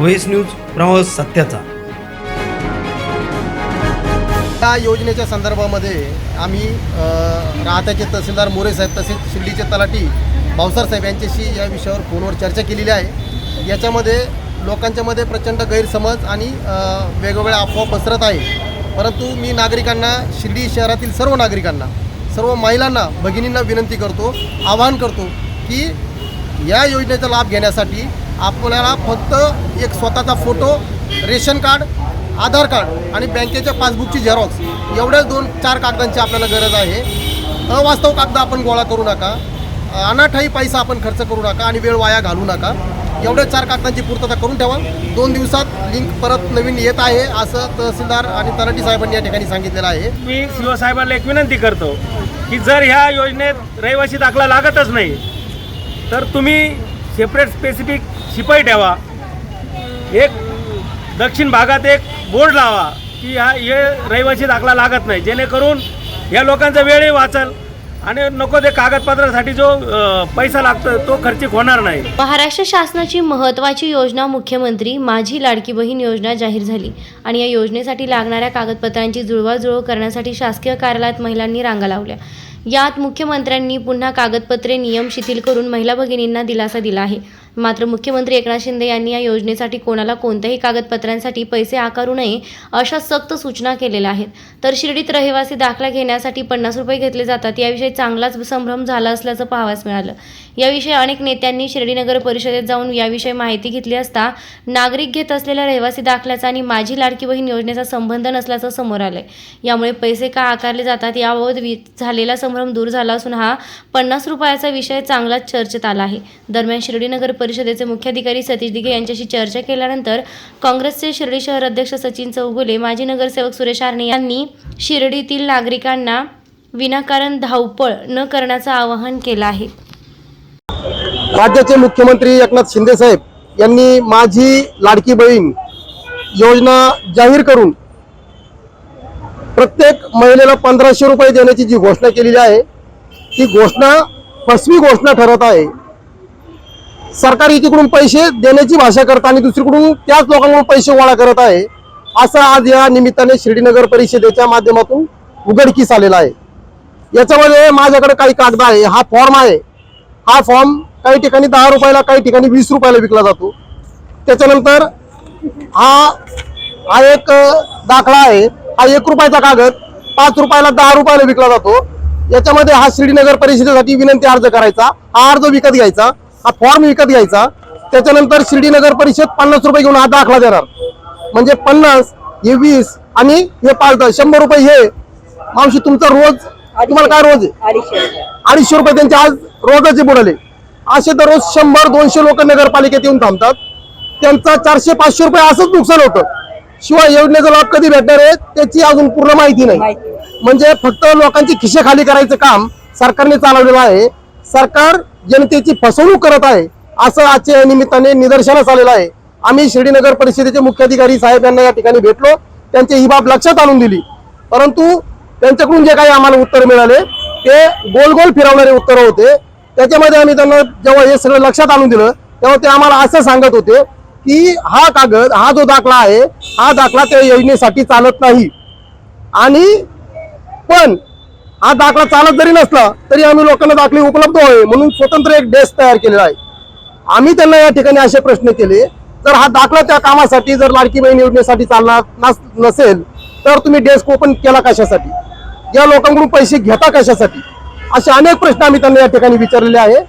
Voice news प्रवास सत्याचा. या योजनेच्या संदर्भामध्ये आम्ही राहत्याचे तहसीलदार मोरे साहेब तसेच शिर्डीचे तलाठी भावसार साहेब यांच्याशी या विषयावर फोनवर चर्चा केलेली आहे. याच्यामध्ये लोकांच्या मध्ये प्रचंड गैरसमज आणि वेगवेगळ्या अफवा पसरत आहे परंतु मी नागरिकांना शिर्डी शहरातील सर्व नागरिकांना सर्व महिलांना भगिनींना विनंती करतो आवाहन करतो की या योजनेचा लाभ घेण्यासाठी आपल्याला फक्त एक स्वतःचा photo ration card Aadhaar card आणि बँकेच्या पासबुकची झेरॉक्स एवढ्याच दोन चार कागदांची आपल्याला गरज आहे. अवास्तव कागद आपण गोळा करू नका. अनाठाई पैसा आपण खर्च करू नका आणि वेळ वाया घालू नका. एवढ्या चार कागदांची पूर्तता करून ठेवा. दोन दिवसात लिंक परत नवीन येत आहे असं तहसीलदार आणि तलाठी साहेबांनी या ठिकाणी सांगितलेलं आहे. मी शिवसाहेबांना साहेबांना एक विनंती करतो की जर ह्या योजनेत रहिवासी दाखला लागतच नाही तर तुम्ही सेपरेट स्पेसिफिक शिपाई ठेवा. एक दक्षिण भागात एक बोर्ड लावा की हा हे रहिवासी दाखला लागत नाही. जेणेकरून या लोकांचा वेळही वाचल आणि नको ते कागदपत्रासाठी जो पैसा लागतो तो खर्चिक होणार नाही. महाराष्ट्र शासनाची महत्त्वाची योजना मुख्यमंत्री माझी लाडकी बहीण योजना जाहीर झाली आणि या योजनेसाठी लागणाऱ्या कागदपत्रांची जुळवाजुळव करण्यासाठी शासकीय कार्यालयात महिलांनी रांगा लावल्या. यात मुख्यमंत्र्यांनी पुन्हा कागदपत्रे नियम शिथिल करून महिला भगिनींना दिलासा दिला आहे. मात्र मुख्यमंत्री एकनाथ शिंदे यांनी या योजनेसाठी कोणाला कोणत्याही कागदपत्रांसाठी पैसे आकारू नये अशा सक्त सूचना केलेल्या आहेत. तर शिर्डीत रहिवासी दाखला घेण्यासाठी पन्नास रुपये घेतले जातात याविषयी चांगलाच संभ्रम झाला असल्याचं पाहावास मिळालं. याविषयी अनेक नेत्यांनी शिर्डी नगर परिषदेत जाऊन याविषयी माहिती घेतली असता नागरिक घेत असलेल्या रहिवासी दाखल्याचा आणि माझी लाडकी बहीण योजनेचा संबंध नसल्याचं समोर आलंय. यामुळे पैसे का आकारले जातात याबाबत झालेला संभ्रम दूर झाला असून हा पन्नास रुपयाचा विषय चांगलाच चर्चेत आला आहे. दरम्यान शिर्डी नगर परिषदेचे मुख्याधिकारी सतीश दिघे यांच्याशी चर्चा केल्यानंतर काँग्रेसचे शिर्डी शहर अध्यक्ष सचिन चौगुले माजी नगरसेवक सुरेश आर्णे यांनी शिर्डीतील नागरिकांना विनाकारण धावपळ न करण्याचं आवाहन केलं आहे. राज्याचे मुख्यमंत्री एकनाथ शिंदे साहेब यांनी माझी लाडकी बहीण योजना जाहीर करून प्रत्येक महिलेला पंधराशे रुपये देण्याची जी घोषणा केलेली आहे ती घोषणा फसवी घोषणा ठरत आहे. सरकार एकीकडून पैसे देण्याची भाषा करत आणि दुसरीकडून त्याच लोकांकडून पैसे गोळा करत आहे. असं आज या निमित्ताने श्रीनगर परिषदेच्या माध्यमातून उघडकीस आलेला आहे. याच्यामध्ये माझ्याकडे काही कागद आहे. हा फॉर्म आहे. हा फॉर्म काही ठिकाणी दहा रुपयाला काही ठिकाणी वीस रुपयाला विकला जातो. त्याच्यानंतर हा हा एक दाखला आहे. हा एक रुपयाचा कागद पाच रुपयाला दहा रुपयाला विकला जातो. याच्यामध्ये हा श्रीनगर परिषदेसाठी विनंती अर्ज करायचा. हा अर्ज विकत घ्यायचा. हा फॉर्म विकत घ्यायचा. त्याच्यानंतर शिर्डीनगर परिषद पन्नास रुपये घेऊन हा दाखला देणार. म्हणजे पन्नास हे आणि हे पाच दहा शंभर रुपये हे. मावशी तुमचा रोज तुम्हाला काय रोज आहे? अडीचशे रुपये त्यांचे आज रोजाचे बुडाले. असे दररोज शंभर दोनशे लोक नगरपालिकेत येऊन थांबतात. त्यांचा चारशे पाचशे रुपये असंच नुकसान होतं. शिवाय योजनेचा लाभ कधी भेटणार आहे त्याची अजून पूर्ण माहिती नाही. म्हणजे फक्त लोकांची खिशे खाली करायचं काम सरकारने चालवलेलं आहे. सरकार जनतेची फसवणूक करत आहे असं आजच्या या निमित्ताने निदर्शनास आलेलं आहे. आम्ही श्रीनगर परिषदेचे मुख्याधिकारी साहेब यांना या ठिकाणी भेटलो त्यांची ही बाब लक्षात आणून दिली. परंतु त्यांच्याकडून जे काही आम्हाला उत्तर मिळाले ते गोल गोल फिरवणारे उत्तर होते. त्याच्यामध्ये आम्ही त्यांना जेव्हा हे सगळं लक्षात आणून दिलं तेव्हा ते आम्हाला असं सांगत होते की हा कागद हा जो दाखला आहे हा दाखला त्या योजनेसाठी चालत नाही. आणि पण हा दाखला चालत जरी नसला तरी आम्ही लोकांना दाखले उपलब्ध व्हावे म्हणून स्वतंत्र एक डेस्क तयार केलेला आहे. आम्ही त्यांना या ठिकाणी असे प्रश्न केले जर हा दाखला त्या कामासाठी जर लाडकी बहीण योजनेसाठी चालणार नसेल तर तुम्ही डेस्क ओपन केला कशासाठी? या लोकांकडून पैसे घेता कशासाठी? असे अनेक प्रश्न आम्ही त्यांना या ठिकाणी विचारलेले आहे.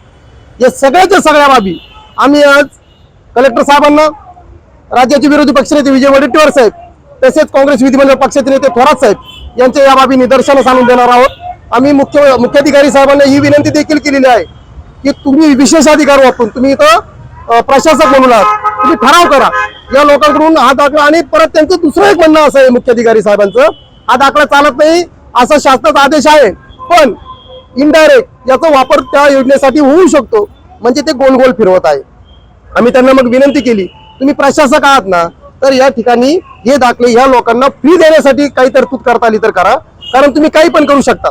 या सगळ्याच्या सगळ्या बाबी आम्ही आज कलेक्टर साहेबांना राज्याचे विरोधी पक्षनेते विजय वडेट्टीवार साहेब तसेच काँग्रेस विधिमंडळ पक्षाचे नेते थोरात साहेब यांच्या या बाबी निदर्शनास आणून देणार आहोत. आम्ही मुख्य मुख्याधिकारी साहेबांना ही विनंती देखील केलेली आहे की तुम्ही विशेष अधिकार वापरून तुम्ही इथं प्रशासक म्हणून आहात तुम्ही ठराव करा. या लोकांकडून हा दाखला आणि परत त्यांचं दुसरं एक म्हणणं असं आहे मुख्याधिकारी साहेबांचं हा दाखला चालत नाही असा शासनाचा आदेश आहे. पण इनडायरेक्ट याचा वापर त्या योजनेसाठी होऊ शकतो म्हणजे ते गोल गोल फिरवत आहे. आम्ही त्यांना मग विनंती केली तुम्ही प्रशासक आहात ना तर या ठिकाणी हे दाखले ह्या लोकांना फ्री देण्यासाठी काही तरतूद करता आली तर करा कारण तुम्ही काही पण करू शकता.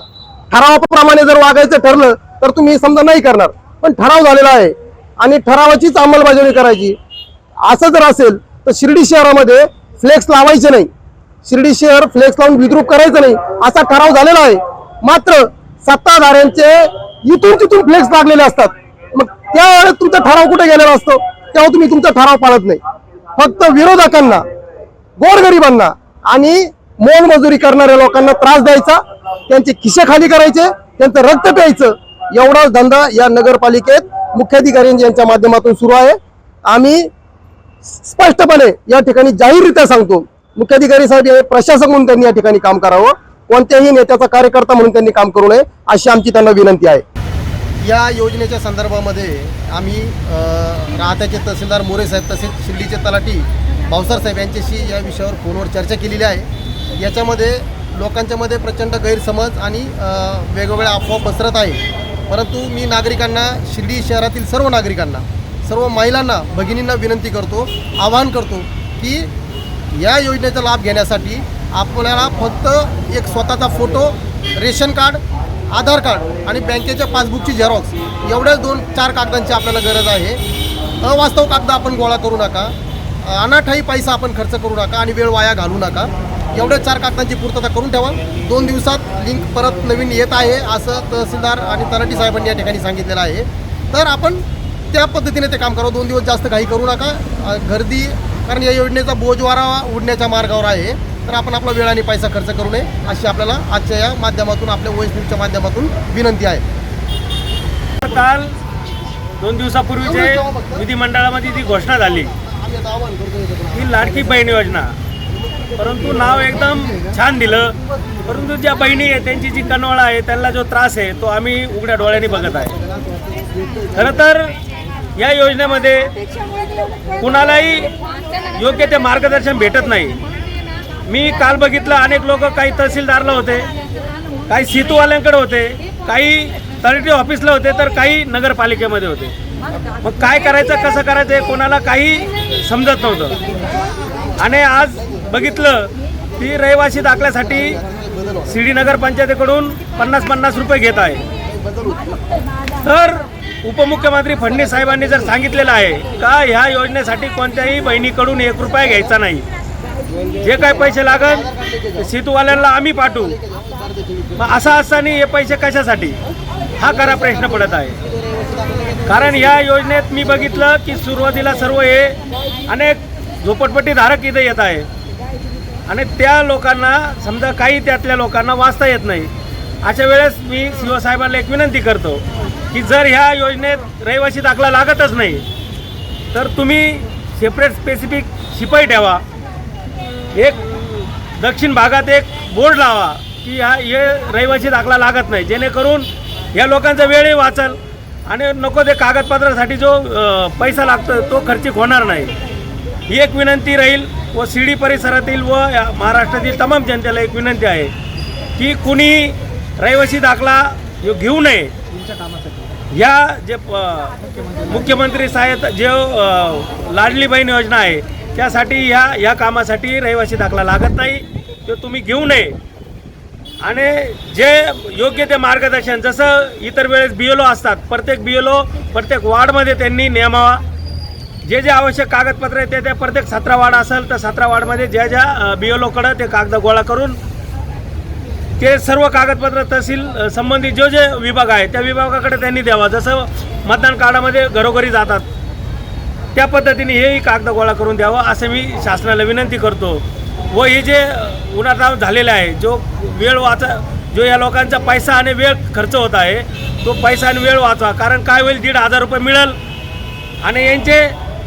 ठरावाप्रमाणे जर वागायचं ठरलं तर तुम्ही समजा नाही करणार. पण ठराव झालेला आहे आणि ठरावाचीच अंमलबजावणी करायची. असं जर असेल तर शिर्डी शहरामध्ये फ्लेक्स लावायचे नाही. शिर्डी शहर फ्लेक्स लावून विद्रूप करायचं नाही. असा ठराव झालेला आहे. मात्र सत्ताधाऱ्यांचे इथून तिथून फ्लेक्स लागलेले असतात. मग त्यावेळेस तुमचा ठराव कुठे गेलेला असतो? तेव्हा तुम्ही तुमचा ठराव पाळत नाही. फक्त विरोधकांना गोरगरिबांना आणि मोलमजुरी करणाऱ्या लोकांना त्रास द्यायचा त्यांचे खिसे खाली करायचे त्यांचं रक्त प्यायचं. एवढाच धंदा या नगरपालिकेत मुख्याधिकारी यांच्या माध्यमातून सुरू आहे. आम्ही स्पष्टपणे या ठिकाणी जाहीररित्या सांगतो मुख्याधिकारी साहेब हे प्रशासक म्हणून त्यांनी या ठिकाणी काम करावं. कोणत्याही नेत्याचा कार्यकर्ता म्हणून त्यांनी काम करू नये अशी आमची त्यांना विनंती आहे. या योजनेच्या संदर्भामध्ये आम्ही राहत्याचे तहसीलदार मोरे साहेब तसेच शिर्डीचे तलाठी भावसार साहेब यांच्याशी या विषयावर फोनवर चर्चा केलेली आहे. याच्यामध्ये लोकांच्यामध्ये प्रचंड गैरसमज आणि वेगवेगळ्या अफवा पसरत आहे परंतु मी नागरिकांना शिर्डी शहरातील सर्व नागरिकांना सर्व महिलांना भगिनींना विनंती करतो आवाहन करतो की या योजनेचा लाभ घेण्यासाठी आपल्याला फक्त एक स्वतःचा photo ration card Aadhaar card आणि बँकेच्या पासबुकची झेरॉक्स एवढ्याच दोन चार कागदांची आपल्याला गरज आहे. अवास्तव कागद आपण गोळा करू नका. अनाठाई पैसा आपण खर्च करू नका आणि वेळ वाया घालू नका. एवढ्या चार कागदांची पूर्तता करून ठेवा. दोन दिवसात लिंक परत नवीन येत आहे असं तहसीलदार आणि तलाठी साहेबांनी या ठिकाणी सांगितलेलं आहे. तर आपण त्या पद्धतीने ते काम करावं. दोन दिवस जास्त काही करू नका. गर्दी कारण या योजनेचा बोजवारा उडण्याच्या मार्गावर आहे. तर आपण आपला वेळ आणि पैसा खर्च करू नये अशी आपल्याला आजच्या या माध्यमातून आपल्या न्यूजच्या माध्यमातून विनंती आहे. काल दोन दिवसापूर्वीचे विधिमंडळामध्ये ती घोषणा झाली. ही लाडकी बहीण योजना. परंतु नाव एकदम छान दिलं. परंतु ज्या बहिणी आहे त्यांची जी कनवळा आहे त्यांना जो त्रास आहे तो आम्ही उघड्या डोळ्यांनी बघत आहे. खरं तर या योजनेमध्ये कुणालाही योग्य ते मार्गदर्शन भेटत नाही. मी काल बघितलं अनेक लोक काही तहसीलदारला होते काही सेतूवाल्यांकडे होते काही तळटी ऑफिसला होते तर काही नगरपालिकेमध्ये होते. मग काय करायचं कसं करायचं कोणाला काही समजत नव्हतं. आणि आज बघितलं की रहिवासी दाखल्यासाठी शिर्डी नगरपंचायतीकडून पन्नास पन्नास रुपये घेत आहे. तर उपमुख्यमंत्री फडणवीस साहेबांनी जर सांगितलेलं आहे का ह्या योजनेसाठी कोणत्याही बहिणीकडून एक रुपया घ्यायचा नाही? जे काय पैसे लागल सेतूवाल्यांना आम्ही पाठवू. मग असं असताना हे पैसे कशासाठी? हा खरा प्रश्न पडत आहे. कारण या योजनेत मी बघितलं की सुरुवातीला सर्व हे अनेक झोपटपट्टीधारक इथे येत आहे. आणि त्या लोकांना समजा काही त्यातल्या लोकांना वाचता येत नाही. अशा वेळेस मी शिवसाहेबांना एक विनंती करतो की जर ह्या योजनेत रहिवासी दाखला लागतच नाही तर तुम्ही सेपरेट स्पेसिफिक शिपाई ठेवा. एक दक्षिण भागात एक बोर्ड लावा की हा हे रहिवासी दाखला लागत नाही. जेणेकरून या लोकांचा वेळही वाचल आणि नको ते कागदपत्रासाठी जो पैसा लागतो तो खर्चिक होणार नाही. ही एक विनंती राहील व शिर्डी परिसरातील व या महाराष्ट्रातील तमाम जनतेला एक विनंती आहे की कुणी रहिवासी दाखला घेऊ नये. या जे मुख्यमंत्री साहेब जे लाडली बहीण योजना आहे त्यासाठी ह्या ह्या कामासाठी रहिवासी दाखला लागत नाही तो तुम्ही घेऊ नये. आणि जे योग्य ते मार्गदर्शन जसं इतर वेळेस बी एल ओ असतात प्रत्येक बी एल ओ प्रत्येक वार्डमध्ये त्यांनी नेमावा जे जे आवश्यक कागदपत्र आहे ते त्या प्रत्येक सतरा वार्ड असेल तर सतरा वार्डमध्ये ज्या ज्या बी एल ओकडं ते कागद गोळा करून ते सर्व कागदपत्र तहसील संबंधित जो जे विभाग आहे त्या विभागाकडे त्यांनी द्यावा. जसं मतदान कार्डामध्ये घरोघरी जातात त्या पद्धतीने हेही कागद गोळा करून द्यावं असं मी शासनाला विनंती करतो. व हे जे अ, झालेला आहे जो वेळ वाचा जो या लोकांचा पैसा आणि वेळ खर्च होत आहे तो पैसा आणि वेळ वाचवा. कारण काय होईल दीड हजार रुपये मिळेल आणि यांचे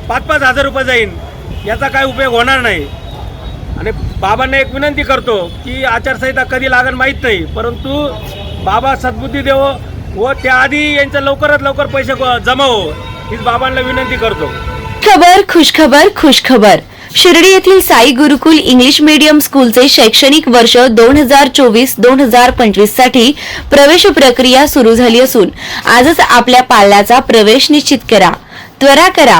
पाच पाच हजार रुपये जाईन. याचा काय उपयोग होणार नाही. आणि बाबांना एक विनंती करतो की आचारसंहिता कधी लागण माहीत नाही परंतु बाबा सद्बुद्धी देवो व त्याआधी यांचं लवकरात लवकर पैसे गो- जमा हो हीच बाबांना विनंती करतो. खबर खुशखबर खुशखबर. शिर्डी येथील साई गुरुकुल इंग्लिश मीडियम स्कूलचे शैक्षणिक वर्ष दोन हजार चोवीस दोन हजार पंचवीससाठी प्रवेश प्रक्रिया सुरू झाली असून आजच आपल्या पाल्याचा प्रवेश निश्चित करा. त्वरा करा.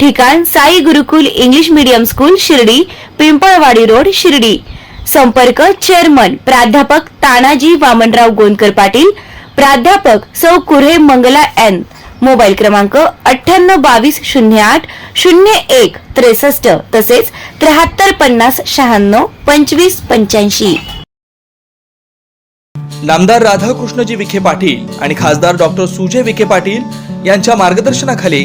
ठिकाण Sai Gurukul English medium school Shirdi Pimpalwadi road Shirdi. संपर्क चेअरमन प्राध्यापक तानाजी वामनराव गोंदकर पाटील प्राध्यापक सौ कुरे मंगला एन. मोबाईल क्रमांक अठ्ठ्याण्णव बावीस शून्य आठ शून्य एक त्रेसष्ट तसेच त्र्याहत्तर पन्नास शहाण्णव पंचवीस पंच्याऐंशी. नामदार राधाकृष्णजी विखे पाटील आणि खासदार डॉक्टर सुजय विखे पाटील यांच्या मार्गदर्शनाखाली